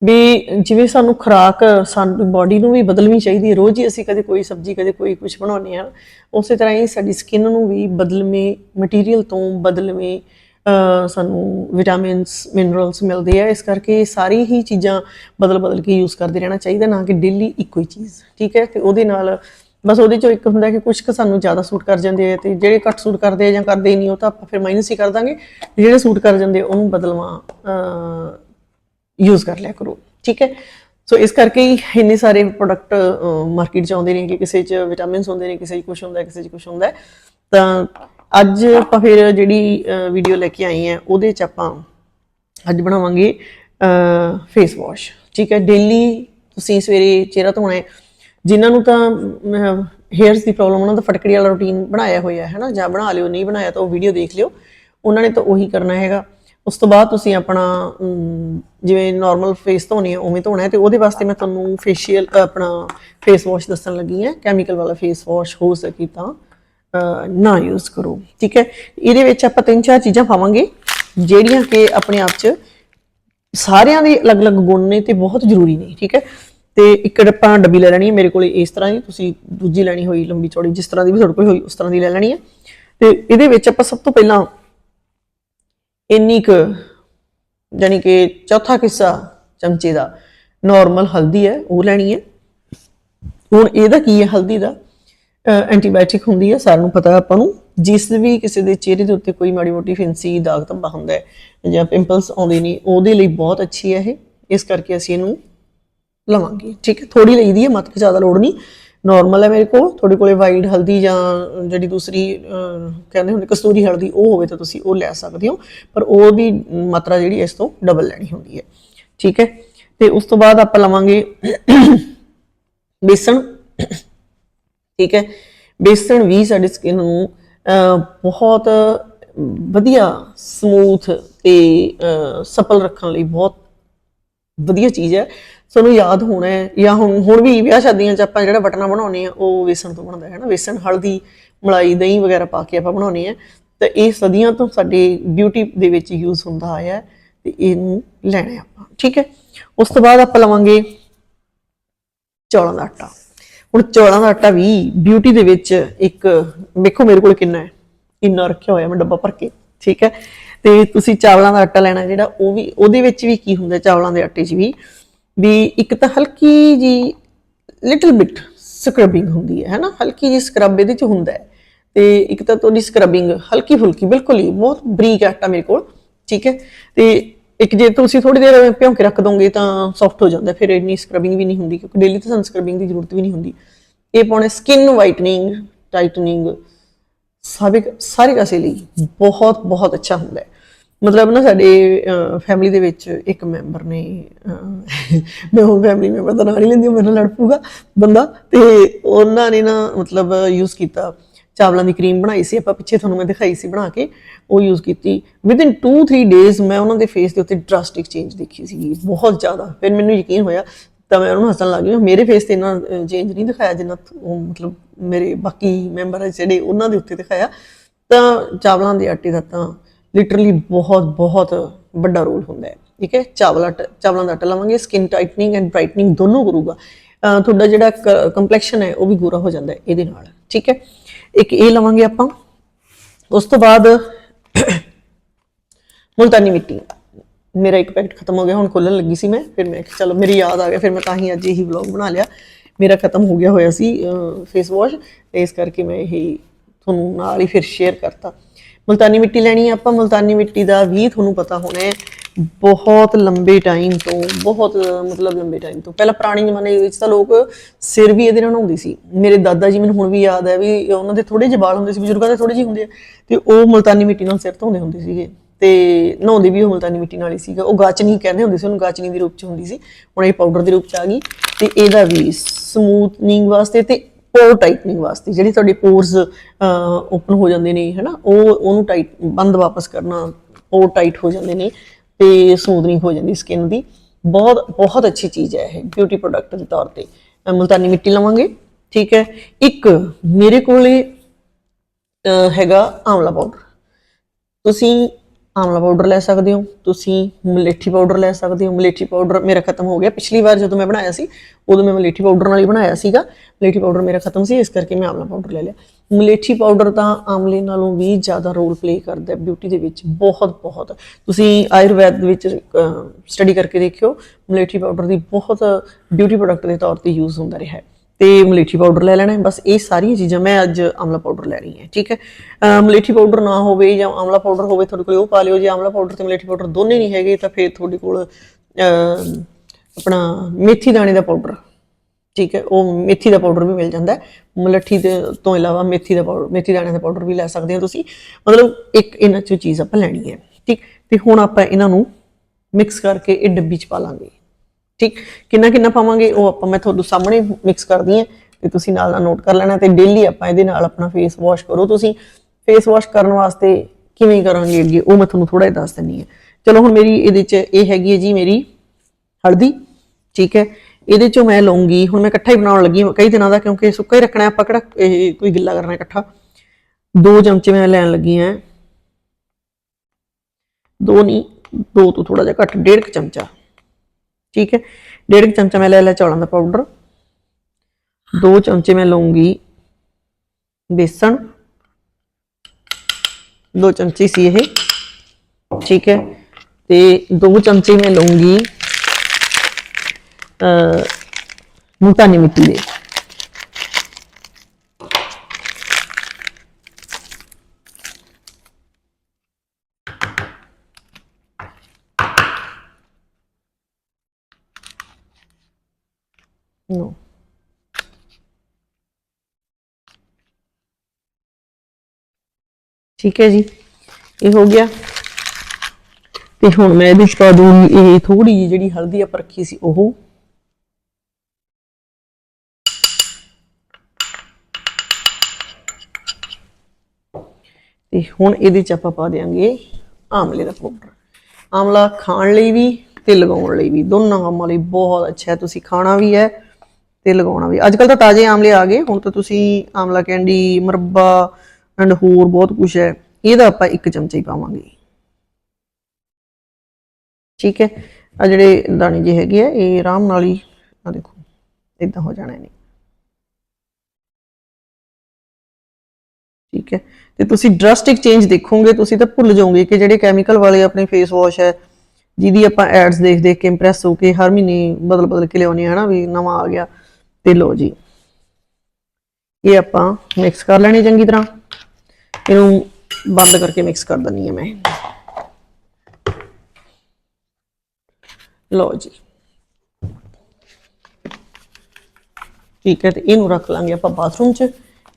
ਵੀ ਜਿਵੇਂ ਸਾਨੂੰ ਖੁਰਾਕ ਸਾਨੂੰ ਬਾਡੀ ਨੂੰ ਵੀ ਬਦਲਣੀ ਚਾਹੀਦੀ ਹੈ। ਰੋਜ਼ ਹੀ ਅਸੀਂ ਕਦੇ ਕੋਈ ਸਬਜ਼ੀ, ਕਦੇ ਕੋਈ ਕੁਝ ਬਣਾਉਂਦੇ ਆ ਉਸੇ ਤਰ੍ਹਾਂ ਹੀ ਸਾਡੀ ਸਕਿਨ ਨੂੰ ਵੀ ਬਦਲਵੇਂ ਮਟੀਰੀਅਲ ਤੋਂ ਬਦਲਵੇਂ ਸਾਨੂੰ ਵਿਟਾਮਿਨਸ ਮਿਨਰਲਸ ਮਿਲਦੇ ਆ। ਇਸ ਕਰਕੇ ਸਾਰੀ ਹੀ ਚੀਜ਼ਾਂ ਬਦਲ ਬਦਲ ਕੇ ਯੂਜ਼ ਕਰਦੇ ਰਹਿਣਾ ਚਾਹੀਦਾ, ਨਾ ਕਿ ਡੇਲੀ ਇੱਕੋ ਹੀ ਚੀਜ਼। ਠੀਕ ਹੈ? ਤੇ ਉਹਦੇ ਨਾਲ ਬਸ ਉਹਦੇ ਚੋਂ ਇੱਕ ਹੁੰਦਾ ਕਿ ਕੁਝ ਕੁ ਸਾਨੂੰ ਜ਼ਿਆਦਾ ਸੂਟ ਕਰ ਜਾਂਦੇ ਆ ਤੇ ਜਿਹੜੇ ਘੱਟ ਸੂਟ ਕਰਦੇ ਆ ਜਾਂ ਕਰਦੇ ਹੀ ਨਹੀਂ ਉਹ ਤਾਂ ਆਪਾਂ ਫਿਰ ਮਾਈਨਸ ਹੀ ਕਰ ਦਾਂਗੇ। ਜਿਹੜੇ ਸੂਟ ਕਰ ਜਾਂਦੇ ਉਹਨੂੰ ਬਦਲਵਾ ਯੂਜ਼ ਕਰ ਲਿਆ ਕਰੋ, ਠੀਕ ਹੈ? ਸੋ ਇਸ ਕਰਕੇ ਹੀ ਇੰਨੇ ਸਾਰੇ ਪ੍ਰੋਡਕਟ ਮਾਰਕੀਟ 'ਚ ਆਉਂਦੇ ਨੇ ਕਿ ਕਿਸੇ 'ਚ ਵਿਟਾਮਿਨਸ ਹੁੰਦੇ ਨੇ, ਕਿਸੇ 'ਚ ਕੁਝ ਹੁੰਦਾ, ਕਿਸੇ 'ਚ ਕੁਝ ਹੁੰਦਾ ਤਾਂ ਅੱਜ ਆਪਾਂ ਫਿਰ ਜਿਹੜੀ ਵੀਡੀਓ ਲੈ ਕੇ ਆਏ ਆ, ਉਹਦੇ 'ਚ ਆਪਾਂ ਅੱਜ ਬਣਾਵਾਂਗੇ ਫੇਸ ਵਾਸ਼ ਠੀਕ ਹੈ? ਡੇਲੀ ਤੁਸੀਂ ਸਵੇਰੇ ਚਿਹਰਾ ਧੋਣਾ ਹੈ ਜਿਨ੍ਹਾਂ ਨੂੰ ਤਾਂ ਹੇਅਰਸ ਦੀ ਪ੍ਰੋਬਲਮ ਉਹਨਾਂ ਦਾ ਫਟਕੜੀ ਵਾਲਾ ਰੂਟੀਨ ਬਣਾਇਆ ਹੋਇਆ ਹੈ ਨਾ, ਜਾਂ ਬਣਾ ਲਿਓ, ਨਹੀਂ ਬਣਾਇਆ ਤਾਂ ਉਹ ਵੀਡੀਓ ਦੇਖ ਲਿਓ। ਉਹਨਾਂ ਨੇ ਤਾਂ ਉਹੀ ਕਰਨਾ ਹੈਗਾ। ਉਸ ਤੋਂ ਬਾਅਦ ਤੁਸੀਂ ਆਪਣਾ ਜਿਵੇਂ ਨਾਰਮਲ ਫੇਸ ਧੋਣੀ ਹੈ, ਉਵੇਂ ਧੋਣਾ ਹੈ, ਤੇ ਉਹਦੇ ਵਾਸਤੇ ਮੈਂ ਤੁਹਾਨੂੰ ਫੇਸ਼ੀਅਲ ਆਪਣਾ ਫੇਸ ਵਾਸ਼ ਦੱਸਣ ਲੱਗੀ ਹਾਂ। ਕੈਮੀਕਲ ਵਾਲਾ ਫੇਸ ਵਾਸ਼ ਹੋ ਸਕੀ ਤਾਂ ਨਾ ਯੂਜ਼ ਕਰੋ। ਠੀਕ ਹੈ? ਇਹਦੇ ਵਿੱਚ ਆਪਾਂ ਤਿੰਨ ਚਾਰ ਚੀਜ਼ਾਂ ਪਾਵਾਂਗੇ, ਜਿਹੜੀਆਂ ਕਿ ਆਪਣੇ ਆਪ 'ਚ ਸਾਰਿਆਂ ਦੇ ਅਲੱਗ-ਅਲੱਗ ਗੁਣ ਨੇ ਤੇ ਬਹੁਤ ਜ਼ਰੂਰੀ ਨੇ। ਠੀਕ ਹੈ? ਤੇ ਇੱਕ ਆਪਾਂ ਡੱਬੀ ਲੈ ਲੈਣੀ ਹੈ ਮੇਰੇ ਕੋਲ ਇਸ ਤਰ੍ਹਾਂ ਦੀ ਤੁਸੀਂ ਦੂਜੀ ਲੈਣੀ ਹੋਈ ਲੰਬੀ ਚੌੜੀ, ਜਿਸ ਤਰ੍ਹਾਂ ਦੀ ਵੀ ਤੁਹਾਡੇ ਕੋਲ ਹੋਈ, ਉਸ ਤਰ੍ਹਾਂ ਦੀ ਲੈ ਲੈਣੀ ਹੈ। ਤੇ ਇਹਦੇ ਵਿੱਚ ਆਪਾਂ ਸਭ ਤੋਂ ਪਹਿਲਾਂ ਇੰਨੀ ਕੁ ਯਾਨੀ ਕਿ ਚੌਥਾ ਹਿੱਸਾ ਚਮਚੇ ਦਾ ਨਾਰਮਲ ਹਲਦੀ ਹੈ, ਉਹ ਲੈਣੀ ਹੈ। ਹੁਣ ਇਹਦਾ ਕੀ ਹੈ ਹਲਦੀ ਦਾ? ਐਂਟੀਬਾਇਓਟਿਕ ਹੁੰਦੀ ਹੈ, ਸਾਰਿਆਂ ਨੂੰ ਪਤਾ ਆਪਾਂ ਨੂੰ। ਜਿਸ ਵੀ ਕਿਸੇ ਦੇ ਚਿਹਰੇ ਦੇ ਉੱਤੇ ਕੋਈ ਮਾੜੀ ਮੋਟੀ ਫਿੰਸੀ ਦਾਗ ਧੱਬਾ ਹੁੰਦਾ ਹੈ ਜਾਂ ਪਿੰਪਲਸ ਆਉਂਦੇ ਨੇ, ਉਹਦੇ ਲਈ ਬਹੁਤ ਅੱਛੀ ਹੈ ਇਹ। ਇਸ ਕਰਕੇ ਅਸੀਂ ਇਹਨੂੰ ਲਵਾਂਗੇ। ਠੀਕ ਹੈ ਥੋੜੀ ਲਈਦੀ ਹੈ ਮਤ ਜ਼ਿਆਦਾ ਲੋੜ ਨਹੀਂ। ਨਾਰਮਲ ਹੈ ਮੇਰੇ ਕੋਲ ਤੁਹਾਡੇ ਕੋਲੇ ਵਾਈਟ ਹਲਦੀ ਜਾਂ ਜਿਹੜੀ ਦੂਸਰੀ ਕਹਿੰਦੇ ਹੁੰਦੇ ਕਸਤੂਰੀ ਹਲਦੀ ਉਹ ਹੋਵੇ ਤਾਂ ਤੁਸੀਂ ਉਹ ਲੈ ਸਕਦੇ ਹੋ। ਪਰ ਉਹ ਉਹਦੀ ਮਾਤਰਾ ਜਿਹੜੀ ਇਸ ਤੋਂ ਡਬਲ ਲੈਣੀ ਹੁੰਦੀ ਹੈ। ਠੀਕ ਹੈ ਤੇ ਉਸ ਤੋਂ ਬਾਅਦ ਆਪਾਂ ਲਵਾਂਗੇ ਬੇਸਣ। ਠੀਕ ਹੈ ਬੇਸਣ ਵੀ ਸਾਡੀ ਸਕਿਨ ਨੂੰ ਬਹੁਤ ਵਧੀਆ ਸਮੂਥ ਤੇ ਅਹ, ਸਪਲ ਰੱਖਣ ਲਈ ਬਹੁਤ ਵਧੀਆ ਚੀਜ਼ ਹੈ। ਸਾਨੂੰ ਯਾਦ ਹੋਣਾ ਹੈ, ਜਾਂ ਹੁਣ ਹੁਣ ਵੀ ਵਿਆਹ ਸ਼ਾਦੀਆਂ 'ਚ ਆਪਾਂ ਜਿਹੜਾ ਬਟਨਾ ਬਣਾਉਨੇ ਆ ਉਹ ਵੇਸਣ ਤੋਂ ਬਣਦਾ ਹੈ ਨਾ, ਵੇਸਣ, ਹਲਦੀ, ਮਲਾਈ, ਦਹੀਂ ਵਗੈਰਾ ਪਾ ਕੇ ਆਪਾਂ ਬਣਾਉਨੇ ਆ ਤੇ ਇਹ ਸਦੀਆਂ ਤੋਂ ਸਾਡੇ ਬਿਊਟੀ ਦੇ ਵਿੱਚ ਯੂਜ਼ ਹੁੰਦਾ ਆਇਆ ਹੈ ਤੇ ਇਹਨੂੰ ਲੈਣਾ ਆਪਾਂ, ਠੀਕ ਹੈ? ਉਸ ਤੋਂ ਬਾਅਦ ਆਪਾਂ ਲਵਾਂਗੇ ਚੌਲਾਂ ਦਾ ਆਟਾ। ਹੁਣ ਚੌਲਾਂ ਦਾ ਆਟਾ ਵੀ ਬਿਊਟੀ ਦੇ ਵਿੱਚ ਇੱਕ ਵੇਖੋ ਮੇਰੇ ਕੋਲ ਕਿੰਨਾ ਹੈ ਇੰਨਾ ਰੱਖਿਆ ਹੋਇਆ ਮੈਂ ਡੱਬਾ ਭਰ ਕੇ, ਠੀਕ ਹੈ? ਤੇ ਤੁਸੀਂ ਚਾਵਲਾਂ ਦਾ ਆਟਾ ਲੈਣਾ ਜਿਹੜਾ, ਉਹ ਵੀ, ਉਹਦੇ ਵਿੱਚ ਵੀ ਕੀ ਹੁੰਦਾ ਚਾਵਲਾਂ ਦੇ ਆਟੇ 'ਚ ਵੀ। ਵੀ ਇੱਕ ਤਾਂ ਹਲਕੀ ਜੀ ਲਿਟਲ ਬਿਟ ਸਕਰਬਿੰਗ ਹੁੰਦੀ ਹੈ, ਹੈਨਾ? ਹਲਕੀ ਜੀ ਸਕਰਬ ਇਹਦੇ 'ਚ ਹੁੰਦਾ ਹੈ। ਤੇ ਇੱਕ ਤਾਂ ਤੁਹਾਡੀ ਸਕਰਬਿੰਗ ਹਲਕੀ ਫੁਲਕੀ, ਬਿਲਕੁਲ ਹੀ ਬਹੁਤ ਬਰੀਕ ਆਟਾ ਮੇਰੇ ਕੋਲ, ਠੀਕ ਹੈ? ਤੇ ਇੱਕ ਜੇ ਤੁਸੀਂ ਥੋੜੀ ਦੇਰ ਭਿਉਂ ਕੇ ਰੱਖ ਦੋਗੇ ਤਾਂ ਸੌਫਟ ਹੋ ਜਾਂਦਾ, ਫਿਰ ਇੰਨੀ ਸਕਰਬਿੰਗ ਵੀ ਨਹੀਂ ਹੁੰਦੀ, ਕਿਉਂਕਿ ਡੇਲੀ ਤਾਂ ਸਾਨੂੰ ਸਕਰਬਿੰਗ ਦੀ ਜ਼ਰੂਰਤ ਵੀ ਨਹੀਂ ਹੁੰਦੀ। ਇਹ ਪਾਉਣੇ ਸਕਿਨ ਵਾਈਟਨਿੰਗ ਟਾਈਟਨਿੰਗ ਸਾਰੇ ਸਾਰੇ ਕਾਸੇ ਲਈ ਬਹੁਤ ਬਹੁਤ ਅੱਛਾ ਹੁੰਦਾ ਹੈ। ਮਤਲਬ ਨਾ ਸਾਡੇ ਫੈਮਿਲੀ ਦੇ ਵਿੱਚ ਇੱਕ ਮੈਂਬਰ ਨੇ ਮੈਂ ਉਹ ਫੈਮਿਲੀ ਮੈਂਬਰ ਦਾ ਨਾਂ ਨਹੀਂ ਲੈਂਦੀ, ਉਹ ਮੇਰੇ ਨਾਲ ਲੜ ਪੂਗਾ ਬੰਦਾ। ਤੇ ਉਹਨਾਂ ਨੇ ਨਾ ਮਤਲਬ ਯੂਜ਼ ਕੀਤਾ, ਚਾਵਲਾਂ ਦੀ ਕਰੀਮ ਬਣਾਈ ਸੀ, ਆਪਾਂ ਪਿੱਛੇ ਤੁਹਾਨੂੰ ਮੈਂ ਦਿਖਾਈ ਸੀ ਬਣਾ ਕੇ, ਉਹ ਯੂਜ਼ ਕੀਤੀ। ਵਿਦਿਨ 2-3 ਡੇਜ਼ ਮੈਂ ਉਹਨਾਂ ਦੇ ਫੇਸ ਦੇ ਉੱਤੇ ਡਰਾਸਟਿਕ ਚੇਂਜ ਦੇਖੀ ਸੀ ਬਹੁਤ ਜ਼ਿਆਦਾ। ਫਿਰ ਮੈਨੂੰ ਯਕੀਨ ਹੋਇਆ, ਤਾਂ ਮੈਂ ਉਹਨੂੰ ਹੱਸਣ ਲੱਗ ਗਈ ਮੇਰੇ ਫੇਸ ਤੇ ਇੰਨਾ ਚੇਂਜ ਨਹੀਂ ਦਿਖਾਇਆ ਜਿੰਨਾ ਉਹ ਮਤਲਬ ਮੇਰੇ ਬਾਕੀ ਮੈਂਬਰ ਜਿਹੜੇ ਉਹਨਾਂ ਦੇ ਉੱਤੇ ਦਿਖਾਇਆ। ਤਾਂ ਚਾਵਲਾਂ ਦੇ ਆਟੇ ਦਾ ਤਾਂ ਲਿਟਰਲੀ ਬਹੁਤ ਬਹੁਤ ਵੱਡਾ ਰੋਲ ਹੁੰਦਾ ਹੈ, ਠੀਕ ਹੈ? ਚਾਵਲਾ ਚਾਵਲਾਂ ਦਾ ਆਟਾ ਲਵਾਂਗੇ ਸਕਿਨ ਟਾਈਟਨਿੰਗ ਐਂਡ ਬ੍ਰਾਈਟਨਿੰਗ ਦੋਨੋਂ ਕਰੂਗਾ। ਤੁਹਾਡਾ ਜਿਹੜਾ ਕੰਪਲੈਕਸ਼ਨ ਹੈ, ਉਹ ਵੀ ਗੋਰਾ ਹੋ ਜਾਂਦਾ ਹੈ ਇਹਦੇ ਨਾਲ, ਠੀਕ ਹੈ? ਇੱਕ ਇਹ ਲਵਾਂਗੇ ਆਪਾਂ। ਉਸ ਤੋਂ ਬਾਅਦ ਮੁਲਤਾਨੀ ਮਿੱਟੀ। ਮੇਰਾ ਇੱਕ ਪੈਕਟ ਖਤਮ ਹੋ ਗਿਆ, ਹੁਣ ਖੋਲਣ ਲੱਗੀ ਸੀ ਮੈਂ, ਫਿਰ ਮੈਂ ਕਿਹਾ ਚਲੋ ਮੇਰੀ ਯਾਦ ਆ ਗਿਆ, ਫਿਰ ਮੈਂ ਤਾਂ ਹੀ ਅੱਜ ਇਹੀ ਵਲੌਗ ਬਣਾ ਲਿਆ। ਮੇਰਾ ਖਤਮ ਹੋ ਗਿਆ ਹੋਇਆ ਸੀ ਫੇਸ ਵਾਸ਼ ਤੇ ਇਸ ਕਰਕੇ ਮੈਂ ਇਹ ਤੁਹਾਨੂੰ ਨਾਲ ਹੀ ਫਿਰ ਸ਼ੇਅਰ ਕਰਤਾ। ਮੁਲਤਾਨੀ ਮਿੱਟੀ ਲੈਣੀ ਹੈ ਆਪਾਂ, ਮੁਲਤਾਨੀ ਮਿੱਟੀ ਦਾ ਵੀ ਤੁਹਾਨੂੰ ਪਤਾ ਹੋਣਾ ਹੈ, ਬਹੁਤ ਲੰਬੇ ਟਾਈਮ ਤੋਂ, ਬਹੁਤ, ਮਤਲਬ ਲੰਬੇ ਟਾਈਮ ਤੋਂ। ਪਹਿਲਾਂ ਪੁਰਾਣੇ ਜ਼ਮਾਨੇ ਵਿੱਚ ਤਾਂ ਲੋਕ ਸਿਰ ਵੀ ਇਹਦੇ ਨਾਲ ਨਹਾਉਂਦੇ ਸੀ। ਮੇਰੇ ਦਾਦਾ ਜੀ ਮੈਨੂੰ ਹੁਣ ਵੀ ਯਾਦ ਹੈ ਵੀ ਉਹਨਾਂ ਦੇ ਥੋੜੇ ਜਿਹੇ ਵਾਲ ਹੁੰਦੇ ਸੀ, ਬਜ਼ੁਰਗਾਂ ਦੇ ਥੋੜੇ ਜਿਹੇ ਹੁੰਦੇ ਆ, ਤੇ ਉਹ ਮੁਲਤਾਨੀ ਮਿੱਟੀ ਨਾਲ ਸਿਰ ਧੋਂਦੇ ਹੁੰਦੇ ਸੀਗੇ। ਤੇ ਨਹਾਉਂਦੇ ਵੀ ਉਹ ਮੁਲਤਾਨੀ ਮਿੱਟੀ ਨਾਲ ਹੀ ਸੀਗਾ। ਉਹ ਗਾਚਨੀ ਕਹਿੰਦੇ ਹੁੰਦੇ ਸੀ, ਉਹਨੂੰ ਗਾਚਨੀ ਦੇ ਰੂਪ ਚ ਹੁੰਦੀ ਸੀ। ਹੁਣ ਇਹ ਪਾਊਡਰ ਦੇ ਰੂਪ ਚ ਆ ਗਈ। ਤੇ ਇਹਦਾ ਵੀ ਸਮੂਥਨਿੰਗ ਵਾਸਤੇ ਤੇ ਪੋਰ ਟਾਈਟਨਿੰਗ ਵਾਸਤੇ, ਜਿਹੜੀ ਤੁਹਾਡੇ ਪੋਰਸ ਓਪਨ ਹੋ ਜਾਂਦੇ ਨੇ, ਹਨਾ, ਉਹ, ਉਹਨੂੰ ਟਾਈਟ ਬੰਦ ਵਾਪਸ ਕਰਨਾ ਪੋਰ ਟਾਈਟ ਹੋ ਜਾਂਦੇ ਨੇ ਤੇ ਸਮੂਥਨਿੰਗ ਹੋ ਜਾਂਦੀ ਸਕਿਨ ਦੀ। ਬਹੁਤ ਬਹੁਤ ਅੱਛੀ ਚੀਜ਼ ਹੈ ਇਹ ਬਿਊਟੀ ਪ੍ਰੋਡਕਟ ਦੇ ਤੌਰ ਤੇ। ਮੁਲਤਾਨੀ ਮਿੱਟੀ ਲਵਾਂਗੇ, ਠੀਕ ਹੈ। ਇੱਕ ਮੇਰੇ ਕੋਲੇ ਹੈਗਾ ਆਮਲਾ ਪਾਊਡਰ ਤੁਸੀਂ ਆਮਲਾ ਪਾਊਡਰ ਲੈ ਸਕਦੇ ਹੋ। ਤੁਸੀਂ ਮਲੇਠੀ ਪਾਊਡਰ ਲੈ ਸਕਦੇ ਹੋ। ਮਲੇਠੀ ਪਾਊਡਰ ਮੇਰਾ ਖਤਮ ਹੋ ਗਿਆ। ਪਿਛਲੀ ਵਾਰ ਜਦੋਂ ਮੈਂ ਬਣਾਇਆ ਸੀ, ਉਦੋਂ ਮੈਂ ਮਲੇਠੀ ਪਾਊਡਰ ਨਾਲ ਹੀ ਬਣਾਇਆ ਸੀਗਾ। ਮਲੇਠੀ ਪਾਊਡਰ ਮੇਰਾ ਖਤਮ ਸੀ, ਇਸ ਕਰਕੇ ਮੈਂ ਆਮਲਾ ਪਾਊਡਰ ਲੈ ਲਿਆ। ਮਲੇਠੀ ਪਾਊਡਰ ਤਾਂ ਆਮਲੇ ਨਾਲੋਂ ਵੀ ਜ਼ਿਆਦਾ ਰੋਲ ਪਲੇ ਕਰਦਾ ਹੈ ਬਿਊਟੀ ਦੇ ਵਿੱਚ। ਬਹੁਤ ਬਹੁਤ। ਤੁਸੀਂ ਆਯੁਰਵੈਦ ਵਿੱਚ ਸਟੱਡੀ ਕਰਕੇ ਦੇਖਿਓ। ਮਲੇਠੀ ਪਾਊਡਰ ਦੀ ਬਹੁਤ ਬਿਊਟੀ ਪ੍ਰੋਡਕਟ ਦੇ ਤੌਰ ਤੇ ਯੂਜ਼ ਹੁੰਦਾ ਰਿਹਾ ਹੈ। ਤੇ ਮਲੇਠੀ ਪਾਊਡਰ ਲੈ ਲੈਣਾ ਹੈ। ਬਸ ਇਹ ਸਾਰੀਆਂ ਚੀਜ਼ਾਂ ਮੈਂ ਅੱਜ ਆਮਲਾ ਪਾਊਡਰ ਲੈ ਰਹੀ ਹਾਂ, ਠੀਕ ਹੈ? ਮਲੇਠੀ ਪਾਊਡਰ ਨਾ ਹੋਵੇ ਜਾਂ ਆਮਲਾ ਪਾਊਡਰ ਹੋਵੇ, ਤੁਹਾਡੇ ਕੋਲ ਉਹ ਪਾ ਲਿਓ। ਜੇ ਆਮਲਾ ਪਾਊਡਰ ਤੇ ਮਲੇਠੀ ਪਾਊਡਰ ਦੋਨੇ ਨਹੀਂ ਹੈਗੇ, ਤਾਂ ਫਿਰ ਤੁਹਾਡੇ ਕੋਲ ਆਪਣਾ ਮੇਥੀ ਦਾਣੇ ਦਾ ਪਾਊਡਰ ਠੀਕ ਹੈ? ਉਹ ਮੇਥੀ ਦਾ ਪਾਊਡਰ ਵੀ ਮਿਲ ਜਾਂਦਾ ਹੈ। ਮਲੱਠੀ ਦੇ ਤੋਂ ਇਲਾਵਾ ਮੇਥੀ ਦਾ ਪਾਊਡਰ ਮੇਥੀ ਦਾਣੇ ਦਾ ਪਾਊਡਰ ਵੀ ਲੈ ਸਕਦੇ ਹੋ ਤੁਸੀਂ। ਮਤਲਬ ਇੱਕ ਇਹਨਾਂ ਚੋਂ ਚੀਜ਼ ਆਪਾਂ ਲੈਣੀ ਹੈ, ਠੀਕ? ਤੇ ਹੁਣ ਆਪਾਂ ਇਹਨਾਂ ਨੂੰ ਮਿਕਸ ਕਰਕੇ ਇਹ ਡੱਬੀ ਚ ਪਾ ਲਾਂਗੇ। ਠੀਕ? ਕਿੰਨਾ ਕਿੰਨਾ ਪਾਵਾਂਗੇ, ਉਹ ਆਪਾਂ ਮੈਂ ਤੁਹਾਨੂੰ ਸਾਹਮਣੇ ਮਿਕਸ ਕਰਦੀ ਹਾਂ ਤੇ ਤੁਸੀਂ ਨਾਲ ਨਾਲ ਨੋਟ ਕਰ ਲੈਣਾ ਤੇ ਡੇਲੀ ਆਪਾਂ ਇਹਦੇ ਨਾਲ ਆਪਣਾ ਫੇਸ ਵਾਸ਼ ਕਰੋ ਤੁਸੀਂ। ਫੇਸ ਵਾਸ਼ ਕਰਨ ਵਾਸਤੇ ਕਿਵੇਂ ਕਰਾਂਗੇ ਅੱਗੇ, ਉਹ ਮੈਂ ਤੁਹਾਨੂੰ ਥੋੜਾ ਜਿਹਾ ਦੱਸ ਦਿੰਨੀ ਹੈ। ਚਲੋ ਹੁਣ ਮੇਰੀ ਇਹਦੇ ਚ ਇਹ ਹੈਗੀ ਹੈ ਜੀ ਮੇਰੀ ਹਲਦੀ, ਠੀਕ ਹੈ? ਇਹਦੇ ਚੋਂ ਮੈਂ ਲਵਾਂਗੀ ਹੁਣ ਮੈਂ ਇਕੱਠਾ ਹੀ ਬਣਾਉਣ ਲੱਗੀ ਹਾਂ ਕਈ ਦਿਨਾਂ ਦਾ ਕਿਉਂਕਿ ਸੁੱਕਾ ਹੀ ਰੱਖਣਾ ਆਪਾਂ ਕਿਹੜਾ, ਇਹ ਕੋਈ ਗਿੱਲਾ ਕਰਨਾ ਇਕੱਠਾ। ਦੋ ਚਮਚੇ ਮੈਂ ਲੈਣ ਲੱਗੀ ਹਾਂ। ਦੋ ਨਹੀਂ, ਦੋ ਤੋਂ ਥੋੜਾ ਜਿਹਾ ਘੱਟ, ਡੇਢ ਕੁ ਚਮਚਾ। ਠੀਕ ਹੈ। ਡੇਢ ਕੁ ਚਮਚਾ ਮੈਂ ਲੈ ਲਿਆ ਚੌਲਾਂ ਦਾ ਪਾਊਡਰ ਦੋ ਚਮਚੇ ਮੈਂ ਲਵਾਂਗੀ ਬੇਸਣ। ਦੋ ਚਮਚੇ ਸੀ ਇਹ। ਠੀਕ ਹੈ। ਤੇ ਦੋ ਚਮਚੇ ਮੈਂ ਲਵਾਂਗੀ ਅ ਮੁਲਤਾਨੀ ਮਿੱਟੀ ਦੇ। ਨੋ ਠੀਕ ਹੈ ਜੀ। ਇਹ ਹੋ ਗਿਆ। ਤੇ ਹੁਣ ਮੈਂ ਇਹਦੇ ਚ ਪਾ ਦੂੰਗੀ ਇਹ ਥੋੜੀ ਜਿਹੀ ਜਿਹੜੀ ਹਲਦੀ ਆਪਾਂ ਰੱਖੀ ਸੀ, ਉਹ। ਤੇ ਹੁਣ ਇਹਦੇ ਚ ਆਪਾਂ ਪਾ ਦੇਾਂਗੇ ਆਮਲੇ ਦਾ ਪਾਊਡਰ। ਆਮਲਾ ਖਾਣ ਲਈ ਵੀ ਤੇ ਲਗਾਉਣ ਲਈ ਵੀ। ਦੋਨਾਂ ਕੰਮਾਂ ਲਈ ਬਹੁਤ ਅੱਛਾ ਹੈ। ਤੁਸੀਂ ਖਾਣਾ ਵੀ ਹੈ ਤੇ ਲਗਾਉਣਾ ਵੀ। ਅੱਜ ਕੱਲ ਤਾਂ ਤਾਜ਼ੇ ਆਮਲੇ ਆ ਗਏ, ਹੁਣ ਤਾਂ ਤੁਸੀਂ ਆਮਲਾ ਕੈਂਡੀ, ਮੁਰੱਬਾ ਐਂਡ ਹੋਰ ਬਹੁਤ ਕੁਝ ਹੈ। ਇਹਦਾ ਆਪਾਂ ਇੱਕ ਚਮਚਾ ਹੀ ਪਾਵਾਂਗੇ। ਠੀਕ ਹੈ। ਆ ਜਿਹੜੇ ਦਾਣੇ ਜਿਹੇ ਹੈਗੇ ਆ, ਇਹ ਆਰਾਮ ਨਾਲ ਹੀ ਆ ਦੇਖੋ ਇਦਾਂ ਹੋ ਜਾਣਾ ਨਹੀਂ ਠੀਕ ਹੈ। ਤੇ ਤੁਸੀਂ ਡਰਸਟਿਕ ਚੇਂਜ ਦੇਖੋਗੇ, ਤੁਸੀਂ ਤਾਂ ਭੁੱਲ ਜਾਓਗੇ ਕਿ ਜਿਹੜੇ ਕੈਮੀਕਲ ਵਾਲੇ ਆਪਣੇ ਫੇਸ ਵਾਸ਼ ਹੈ, ਜਿਹਦੀ ਆਪਾਂ ਐਡਸ ਦੇਖ ਦੇਖ ਕੇ ਇੰਪ੍ਰੈਸ ਹੋ ਕੇ ਹਰ ਮਹੀਨੇ ਬਦਲ ਬਦਲ ਕੇ ਲਿਆਉਣੇ ਆ ਨਾ ਵੀ ਨਵਾਂ ਆ ਗਿਆ। ਤੇ ਲੋ ਜੀ। ਇਹ ਆਪਾਂ ਮਿਕਸ ਕਰ ਲੈਣੀ ਚੰਗੀ ਤਰ੍ਹਾਂ। ਇਹਨੂੰ ਬੰਦ ਕਰਕੇ ਮਿਕਸ ਕਰ ਦਿੰਨੀ ਆ ਮੈਂ। ਲਓ ਜੀ। ਠੀਕ ਹੈ, ਤੇ ਇਹਨੂੰ ਰੱਖ ਲਾਂਗੇ ਆਪਾਂ ਬਾਥਰੂਮ 'ਚ।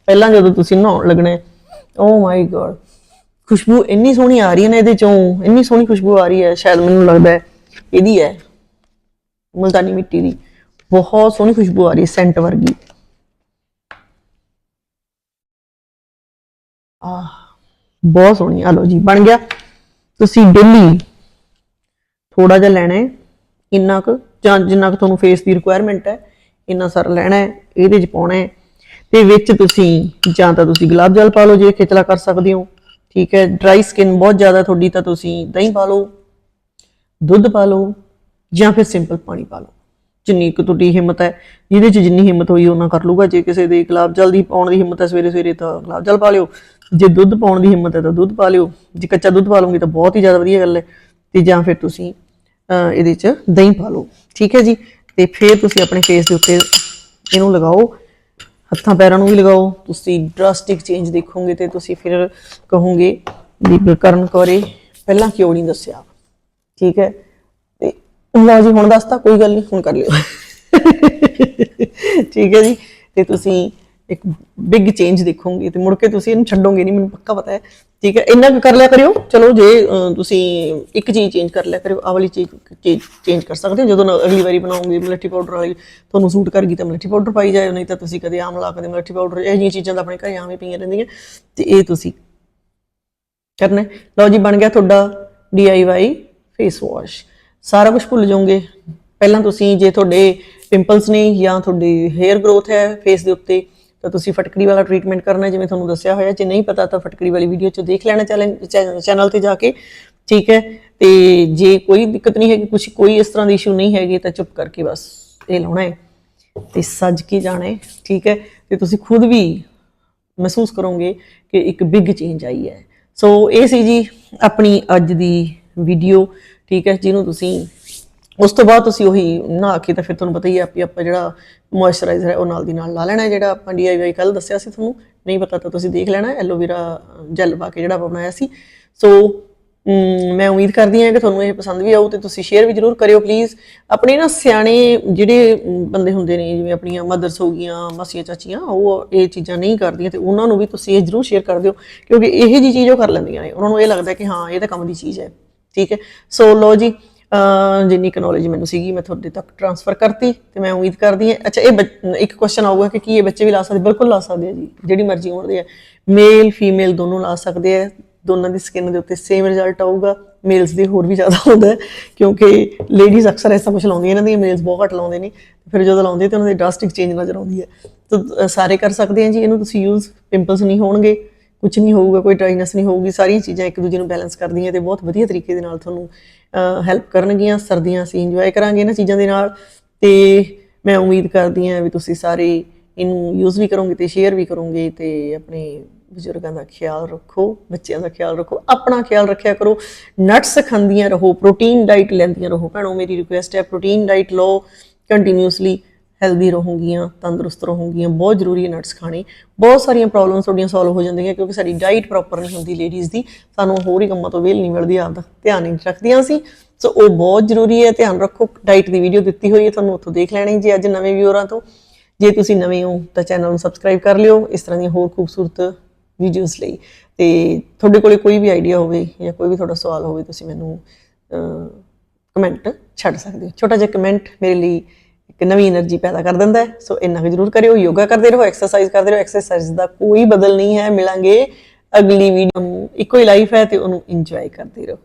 ਪਹਿਲਾਂ ਜਦੋਂ ਤੁਸੀਂ ਨਹਾਉਣ ਲੱਗਣਾ ਓ ਮਾਈ ਗॉड ਖੁਸ਼ਬੂ ਇੰਨੀ ਸੋਹਣੀ ਆ ਰਹੀ ਹੈ ਨਾ ਇਹਦੇ ਚੋਂ। ਇੰਨੀ ਸੋਹਣੀ ਖੁਸ਼ਬੂ ਆ ਰਹੀ ਹੈ, ਸ਼ਾਇਦ ਮੈਨੂੰ ਲੱਗਦਾ ਹੈ ਇਹਦੀ ਹੈ, ਮੁਲਤਾਨੀ ਮਿੱਟੀ ਦੀ। ਬਹੁਤ ਸੋਹਣੀ ਖੁਸ਼ਬੂ ਆ ਰਹੀ ਹੈ ਸੈਂਟ ਵਰਗੀ। ਆਹ, ਬਹੁਤ ਸੋਹਣੀ ਆ, ਲਓ ਜੀ, ਬਣ ਗਿਆ। ਤੁਸੀਂ ਡੇਲੀ ਥੋੜਾ ਜਿਹਾ ਲੈਣਾ ਹੈ, ਇੰਨਾ ਕੁ, ਜਾਂ ਜਿੰਨਾ ਕੁ ਤੁਹਾਨੂੰ ਫੇਸ ਦੀ ਰਿਕੁਆਇਰਮੈਂਟ ਹੈ, ਇੰਨਾ ਸਾਰਾ ਲੈਣਾ ਹੈ, ਇਹਦੇ ਚ ਪਾਉਣਾ ਹੈ। ਤੇ ਵਿੱਚ ਤੁਸੀਂ, ਜਾਂ ਤਾਂ ਤੁਸੀਂ ਗੁਲਾਬ ਜਲ ਪਾ ਲਓ, ਜੇ ਖਿਚਲਾ ਕਰ ਸਕਦੇ ਹੋ, ਠੀਕ ਹੈ। ਡਰਾਈ ਸਕਿਨ ਬਹੁਤ ਜ਼ਿਆਦਾ ਤੁਹਾਡੀ, ਤਾਂ ਤੁਸੀਂ ਦਹੀਂ ਪਾ ਲਓ, ਦੁੱਧ ਪਾ ਲਓ, ਜਾਂ ਫਿਰ ਸਿੰਪਲ ਪਾਣੀ ਪਾ ਲਓ। ਜਿੰਨੀ ਕੁ ਤੁਹਾਡੀ ਹਿੰਮਤ ਹੈ, ਜਿਹਦੇ ਚ ਜਿੰਨੀ ਹਿੰਮਤ ਹੋਈ ਉਹਨਾਂ ਕਰ ਲੂਗਾ ਜੇ ਕਿਸੇ ਦੇ ਗੁਲਾਬ ਜਲ ਦੀ ਪਾਉਣ ਦੀ ਹਿੰਮਤ ਹੈ ਸਵੇਰੇ ਸਵੇਰੇ ਤਾਂ ਗੁਲਾਬ ਜਲ ਪਾ ਲਿਓ, ਜੇ ਦੁੱਧ ਪਾਉਣ ਦੀ ਹਿੰਮਤ ਹੈ ਤਾਂ ਦੁੱਧ ਪਾ ਲਿਓ, ਜੇ ਕੱਚਾ ਦੁੱਧ ਪਾ ਲਓਗੇ ਤਾਂ ਬਹੁਤ ਹੀ ਜ਼ਿਆਦਾ ਵਧੀਆ ਗੱਲ ਹੈ, ਤੇ ਜਾਂ ਫਿਰ ਤੁਸੀਂ ਇਹਦੇ ਚ ਦਹੀਂ ਪਾ ਲਓ, ਠੀਕ ਹੈ ਜੀ, ਤੇ ਫਿਰ ਤੁਸੀਂ ਆਪਣੇ ਫੇਸ ਦੇ ਉੱਤੇ ਇਹਨੂੰ ਲਗਾਓ, ਹੱਥਾਂ ਪੈਰਾਂ ਨੂੰ ਵੀ ਲਗਾਓ, ਤੁਸੀਂ ਡਰਾਸਟਿਕ ਚੇਂਜ ਦੇਖੋਗੇ ਤੇ ਤੁਸੀਂ ਫਿਰ ਕਹੋਗੇ ਵੀ ਕਰਨ ਕੌਰੇ ਪਹਿਲਾਂ ਕਿਉਂ ਨਹੀਂ ਦੱਸਿਆ, ਠੀਕ ਹੈ ਲਓ ਜੀ, ਹੁਣ ਦੱਸਤਾ ਕੋਈ ਗੱਲ ਨਹੀਂ, ਹੁਣ ਕਰ ਲਿਓ। ਠੀਕ ਹੈ ਜੀ, ਤੇ ਤੁਸੀਂ ਇੱਕ ਬਿਗ ਚੇਂਜ ਦੇਖੋਗੇ ਤੇ ਮੁੜ ਕੇ ਤੁਸੀਂ ਇਹਨੂੰ ਛੱਡੋਗੇ ਨਹੀਂ, ਮੈਨੂੰ ਪੱਕਾ ਪਤਾ ਹੈ। ਠੀਕ ਹੈ, ਇੰਨਾ ਕੁ ਕਰ ਲਿਆ ਕਰਿਓ। ਚਲੋ, ਜੇ ਤੁਸੀਂ ਇੱਕ ਚੀਜ਼ ਚੇਂਜ ਕਰ ਲਿਆ ਕਰਿਓ, ਆਹ ਵਾਲੀ ਚੀਜ਼ ਚੇਂਜ ਕਰ ਸਕਦੇ ਹੋ। ਜਦੋਂ ਅਗਲੀ ਵਾਰੀ ਬਣਾਉਂਗੇ ਮਲੱਠੀ ਪਾਊਡਰ ਵਾਲੀ, ਤੁਹਾਨੂੰ ਸੂਟ ਕਰਗੀ ਤਾਂ ਮਲੱਠੀ ਪਾਊਡਰ ਪਾਈ ਜਾਇਓ, ਨਹੀਂ ਤਾਂ ਤੁਸੀਂ ਕਦੇ ਆਮ ਲਾ ਕਦੇ ਮਲੱਠੀ ਪਾਊਡਰ ਇਹ ਜਿਹੀਆਂ ਚੀਜ਼ਾਂ ਤਾਂ ਆਪਣੇ ਘਰੇ ਆਵੇਂ ਪਈਆਂ ਰਹਿੰਦੀਆਂ। ਤੇ ਇਹ ਤੁਸੀਂ ਕਰਨਾ ਲਓ ਜੀ, ਬਣ ਗਿਆ ਤੁਹਾਡਾ DIY ਫੇਸ ਵਾਸ਼ ਸਾਰਾ ਕੁਝ ਭੁੱਲ ਜਾਓਗੇ। ਪਹਿਲਾਂ ਤੁਸੀਂ ਜੇ ਤੁਹਾਡੇ ਪਿੰਪਲਸ ਨੇ ਜਾਂ ਤੁਹਾਡੀ ਹੇਅਰ ਗਰੋਥ ਹੈ ਫੇਸ ਦੇ ਉੱਤੇ, ਤਾਂ ਤੁਸੀਂ ਫਟਕੜੀ ਵਾਲਾ ਟ੍ਰੀਟਮੈਂਟ ਕਰਨਾ ਜਿਵੇਂ ਤੁਹਾਨੂੰ ਦੱਸਿਆ ਹੋਇਆ। ਜੇ ਨਹੀਂ ਪਤਾ ਤਾਂ ਫਟਕੜੀ ਵਾਲੀ ਵੀਡੀਓ ਚ ਦੇਖ ਲੈਣਾ ਚੈਨਲ ਤੇ ਜਾ ਕੇ। ਠੀਕ ਹੈ? ਤੇ ਜੇ ਕੋਈ ਦਿੱਕਤ ਨਹੀਂ ਹੈਗੀ ਕੁਝ ਕੋਈ ਇਸ ਤਰ੍ਹਾਂ ਦੀ ਇਸ਼ੂ ਨਹੀਂ ਹੈਗੀ, ਤਾਂ ਚੁੱਪ ਕਰਕੇ ਬਸ ਇਹ ਲਾਉਣਾ ਹੈ। ਤੇ ਸੱਜ ਕੇ ਜਾਣਾ ਹੈ, ਠੀਕ ਹੈ? ਤੇ ਤੁਸੀਂ ਖੁਦ ਵੀ ਮਹਿਸੂਸ ਕਰੋਗੇ ਕਿ ਇੱਕ ਬਿਗ ਚੇਂਜ ਆਈ ਹੈ। ਸੋ ਇਹ ਸੀ ਜੀ ਆਪਣੀ ਅੱਜ ਦੀ ਵੀਡੀਓ ਠੀਕ ਹੈ ਜਿਹਨੂੰ ਤੁਸੀਂ ਉਸ ਤੋਂ ਬਾਅਦ ਤੁਸੀਂ ਉਹੀ ਨਹਾ ਕੇ ਤਾਂ ਫਿਰ ਤੁਹਾਨੂੰ ਪਤਾ ਹੀ ਹੈ ਵੀ ਆਪਾਂ ਜਿਹੜਾ ਮੋਇਸਚਰਾਈਜ਼ਰ ਹੈ ਉਹ ਨਾਲ ਦੀ ਨਾਲ ਲਾ ਲੈਣਾ ਜਿਹੜਾ ਆਪਾਂ DIY ਕੱਲ ਦੱਸਿਆ ਸੀ ਤੁਹਾਨੂੰ। ਨਹੀਂ ਪਤਾ ਤਾਂ ਤੁਸੀਂ ਦੇਖ ਲੈਣਾ ਐਲੋਵੇਰਾ ਜੈਲ ਪਾ ਕੇ ਜਿਹੜਾ ਆਪਾਂ ਬਣਾਇਆ ਸੀ। ਸੋ ਮੈਂ ਉਮੀਦ ਕਰਦੀ ਹਾਂ ਕਿ ਤੁਹਾਨੂੰ ਇਹ ਪਸੰਦ ਵੀ ਆਊ ਤੇ ਤੁਸੀਂ ਸ਼ੇਅਰ ਵੀ ਜਰੂਰ ਕਰਿਓ ਪਲੀਜ਼ ਆਪਣੇ ਨਾ ਸਿਆਣੇ ਜਿਹੜੇ ਬੰਦੇ ਹੁੰਦੇ ਨੇ, ਜਿਵੇਂ ਆਪਣੀਆਂ ਮਦਰਸ ਹੋ ਗਈਆਂ, ਮਾਸੀਆਂ, ਚਾਚੀਆਂ, ਉਹ ਇਹ ਚੀਜ਼ਾਂ ਨਹੀਂ ਕਰਦੀਆਂ ਤੇ ਉਹਨਾਂ ਨੂੰ ਵੀ ਤੁਸੀਂ ਇਹ ਜਰੂਰ ਸ਼ੇਅਰ ਕਰ ਦਿਓ, ਕਿਉਂਕਿ ਇਹ ਜੀ ਚੀਜ਼ ਉਹ ਕਰ ਲੈਂਦੀਆਂ ਨੇ। ਉਹਨਾਂ ਨੂੰ ਇਹ ਲੱਗਦਾ ਕਿ ਹਾਂ, ਇਹ ਤਾਂ ਕੰਮ ਦੀ ਚੀਜ਼ ਹੈ। ਠੀਕ ਹੈ? ਸੋ ਲੋ ਜੀ ਜਿੰਨੀ ਕੁ ਨੌਲੇਜ ਮੈਨੂੰ ਸੀਗੀ, ਮੈਂ ਤੁਹਾਡੇ ਤੱਕ ਟਰਾਂਸਫਰ ਕਰਤੀ ਤੇ ਮੈਂ ਉਮੀਦ ਕਰਦੀ ਹਾਂ। ਅੱਛਾ, ਇਹ ਬੱਚ- ਇੱਕ ਕੁਐਸਚਨ ਆਊਗਾ ਕਿ ਕੀ ਇਹ ਬੱਚੇ ਵੀ ਲਾ ਸਕਦੇ? ਬਿਲਕੁਲ ਲਾ ਸਕਦੇ ਆ ਜੀ, ਜਿਹੜੀ ਮਰਜ਼ੀ ਉਮਰ ਦੇ ਆ। ਮੇਲ ਫੀਮੇਲ ਦੋਨੋਂ ਲਾ ਸਕਦੇ ਆ, ਦੋਨਾਂ ਦੀ ਸਕਿਨ ਦੇ ਉੱਤੇ ਸੇਮ ਰਿਜ਼ਲਟ ਆਊਗਾ। ਮੇਲਸ ਦੇ ਹੋਰ ਵੀ ਜ਼ਿਆਦਾ ਹੁੰਦਾ ਕਿਉਂਕਿ ਲੇਡੀਜ਼ ਅਕਸਰ ਐਸਾ ਕੁਝ ਲਾਉਂਦੀਆਂ, ਇਹਨਾਂ ਦੀਆਂ ਮੇਲਸ ਬਹੁਤ ਘੱਟ ਲਾਉਂਦੇ ਨੇ। ਫਿਰ ਜਦੋਂ ਲਾਉਂਦੇ ਤੇ ਉਹਨਾਂ ਦੀ ਡਰਾਸਟਿਕ ਚੇਂਜ ਨਜ਼ਰ ਆਉਂਦੀ ਹੈ। ਤਾਂ ਸਾਰੇ ਕਰ ਸਕਦੇ ਆ ਜੀ, ਇਹਨੂੰ ਤੁਸੀਂ ਯੂਜ਼ ਪਿੰਪਲਸ ਨਹੀਂ ਹੋਣਗੇ। ਕੁਝ ਨਹੀਂ ਹੋਊਗਾ, ਕੋਈ ਡਰਾਈਨੈਸ ਨਹੀਂ ਹੋਊਗੀ, ਸਾਰੀਆਂ ਚੀਜ਼ਾਂ ਇੱਕ ਦੂਜੇ ਨੂੰ ਬੈਲੈਂਸ ਕਰਦੀਆਂ ਤੇ ਬਹੁਤ ਵਧੀਆ ਤਰੀਕੇ ਦੇ ਨਾਲ ਤੁਹਾਨੂੰ ਹੈਲਪ ਕਰਨਗੀਆਂ, ਸਰਦੀਆਂ ਅਸੀਂ ਇੰਜੋਏ ਕਰਾਂਗੇ ਇਹਨਾਂ ਚੀਜ਼ਾਂ ਦੇ ਨਾਲ ਤੇ ਮੈਂ ਉਮੀਦ ਕਰਦੀ ਹਾਂ ਵੀ ਤੁਸੀਂ ਸਾਰੇ ਇਹਨੂੰ ਯੂਜ਼ ਵੀ ਕਰੋਗੇ ਤੇ ਸ਼ੇਅਰ ਵੀ ਕਰੋਗੇ ਤੇ ਆਪਣੇ ਬਜ਼ੁਰਗਾਂ ਦਾ ਖਿਆਲ ਰੱਖੋ, ਬੱਚਿਆਂ ਦਾ ਖਿਆਲ ਰੱਖੋ, ਆਪਣਾ ਖਿਆਲ ਰੱਖਿਆ ਕਰੋ ਨਟਸ ਖਾਂਦੀਆਂ ਰਹੋ ਪ੍ਰੋਟੀਨ ਡਾਈਟ ਲੈਂਦੀਆਂ ਰਹੋ। ਭੈਣੋ, ਮੇਰੀ ਰਿਕੁਐਸਟ ਹੈ ਪ੍ਰੋਟੀਨ ਡਾਈਟ ਲਓ ਕੰਟੀਨਿਊਸਲੀ ਹੈਲਦੀ ਰਹੋਗੀਆਂ, ਤੰਦਰੁਸਤ ਰਹੋਗੀਆਂ, ਬਹੁਤ ਜ਼ਰੂਰੀ ਹੈ ਨਟਸ ਖਾਣੇ। ਬਹੁਤ ਸਾਰੀਆਂ ਪ੍ਰੋਬਲਮਸ ਤੁਹਾਡੀਆਂ ਸੋਲਵ ਹੋ ਜਾਂਦੀਆਂ ਕਿਉਂਕਿ ਸਾਡੀ ਡਾਈਟ ਪ੍ਰੋਪਰ ਨਹੀਂ ਹੁੰਦੀ ਲੇਡੀਜ਼ ਦੀ। ਸਾਨੂੰ ਹੋਰ ਹੀ ਕੰਮਾਂ ਤੋਂ ਵੇਲ ਨਹੀਂ ਮਿਲਦੀ ਆਪਦਾ ਧਿਆਨ ਨਹੀਂ ਰੱਖਦੀਆਂ ਸੀ ਸੋ ਉਹ ਬਹੁਤ ਜ਼ਰੂਰੀ ਹੈ, ਧਿਆਨ ਰੱਖੋ ਡਾਈਟ ਦੀ ਵੀਡੀਓ ਦਿੱਤੀ ਹੋਈ ਹੈ, ਤੁਹਾਨੂੰ ਉੱਥੋਂ ਦੇਖ ਲੈਣੀ ਜੇ ਅੱਜ ਨਵੇਂ ਵਿਊਅਰਾਂ ਤੋਂ। ਜੇ ਤੁਸੀਂ ਨਵੇਂ ਹੋ, ਤਾਂ ਚੈਨਲ ਨੂੰ ਸਬਸਕ੍ਰਾਈਬ ਕਰ ਲਿਓ, ਇਸ ਤਰ੍ਹਾਂ ਦੀਆਂ ਹੋਰ ਖੂਬਸੂਰਤ ਵੀਡੀਓਜ਼ ਲਈ। ਤੇ ਤੁਹਾਡੇ ਕੋਲੇ ਕੋਈ ਵੀ ਆਈਡੀਆ ਹੋਵੇ ਜਾਂ ਕੋਈ ਵੀ ਤੁਹਾਡਾ ਸਵਾਲ ਹੋਵੇ, ਤੁਸੀਂ ਮੈਨੂੰ ਕਮੈਂਟ ਛੱਡ ਸਕਦੇ ਹੋ। ਛੋਟਾ ਜਿਹਾ ਕਮੈਂਟ ਮੇਰੇ ਲਈ ਇੱਕ ਨਵੀਂ એનર્ਜੀ ਪੈਦਾ ਕਰ ਦਿੰਦਾ ਹੈ। ਸੋ ਇੰਨਾ ਵੀ ਜ਼ਰੂਰ ਕਰਿਓ, ਯੋਗਾ ਕਰਦੇ ਰਹੋ ਐਕਸਰਸਾਈਜ਼ ਕਰਦੇ ਰਹੋ। ਐਕਸਰਸਾਈਜ਼ ਦਾ ਕੋਈ ਬਦਲ ਨਹੀਂ ਹੈ। ਮਿਲਾਂਗੇ ਅਗਲੀ ਵੀਡੀਓ ਨੂੰ। ਇੱਕੋ ਹੀ ਲਾਈਫ ਹੈ ਤੇ ਉਹਨੂੰ ਇੰਜੋਏ ਕਰਦੇ ਰਹੋ।